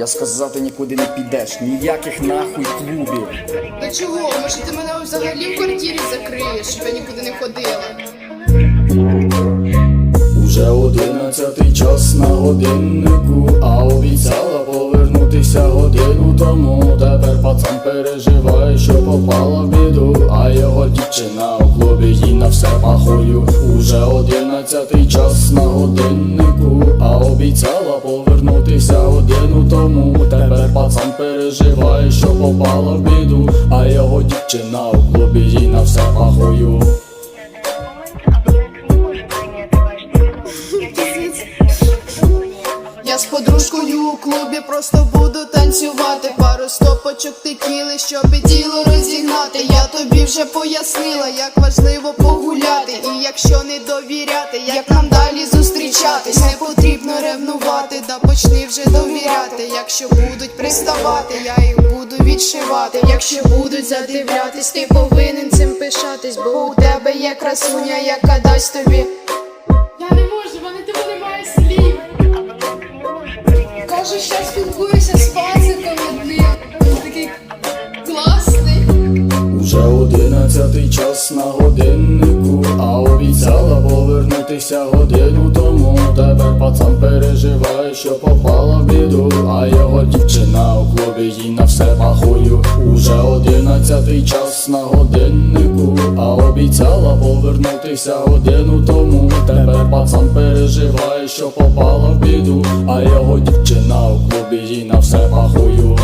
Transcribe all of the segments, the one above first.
Я сказав, ти нікуди не підеш, ніяких нахуй клубів. Та чого? Може ти мене взагалі в квартирі закриєш, щоб я нікуди не ходила? Уже одинадцятий час на годиннику, а обіцяла повернутися годину тому. Переживає, що попала в біду, а його дівчина у клубі їй на все пахую. Уже одинадцятий час на годиннику, а обіцяла повернутися годину тому. Тепер пацан переживає, що попала в біду, а його дівчина у клубі їй на все пахую. З подружкою у клубі просто буду танцювати. Пару стопочок текіли, щоб тіло розігнати. Я тобі вже пояснила, як важливо погуляти. І якщо не довіряти, як нам далі зустрічатись, не потрібно ревнувати, да почни вже довіряти. Якщо будуть приставати, я їх буду відшивати. Якщо будуть задивлятись, ти повинен цим пишатись, бо у тебе є красуня, яка дасть тобі. Кажу, що спілкуюся з пациком одним. Він такий класний. Уже одинадцятий час на годиннику, а обіцяла повернутися годину тому. Тепер пацан переживає, що попала в біду, а його дівчина у клубі їй на все пахую. Уже одинадцятий час на годиннику, а обіцяла повернутися годину тому. Тепер пацан переживає, що попала в біду, а його дівчина у клубі їй на все пахую.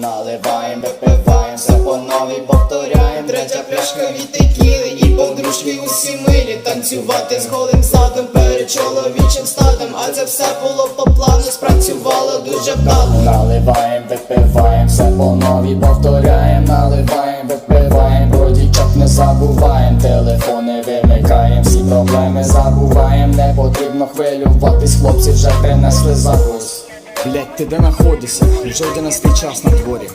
Наливаєм, випиваєм, все по новій повторяєм Третя пляшка від текіли і подружки усі милі. Танцювати з голим задом перед чоловічим стадом. А це все було по плану, спрацювало дуже вдало. Наливаєм, випиваєм, все по новій повторяєм, наливаєм, забуваєм, не потрібно хвилюватись, хлопці вже принесли закус. Блять, ти де знаходишся? Вже 11 час на дворі.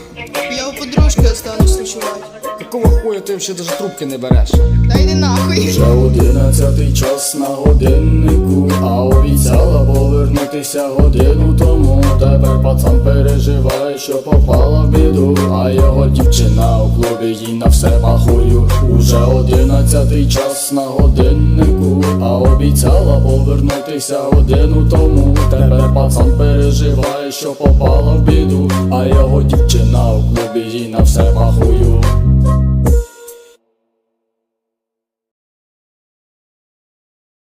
Я у подружки останусь ночувати. Какого хуя ти ще даже трубки не береш? Та йди нахуй. Вже одинадцятий час на годиннику, а обіцяла повернутися годину тому. Тепер пацан переживає, що попала в біду, а його дівчина у клубі їй на все пахую. Уже одинадцятий час на годиннику, а обіцяла повернутися годину тому. Тепер пацан переживає, що попала в біду, а його дівчина у клубі їй на все.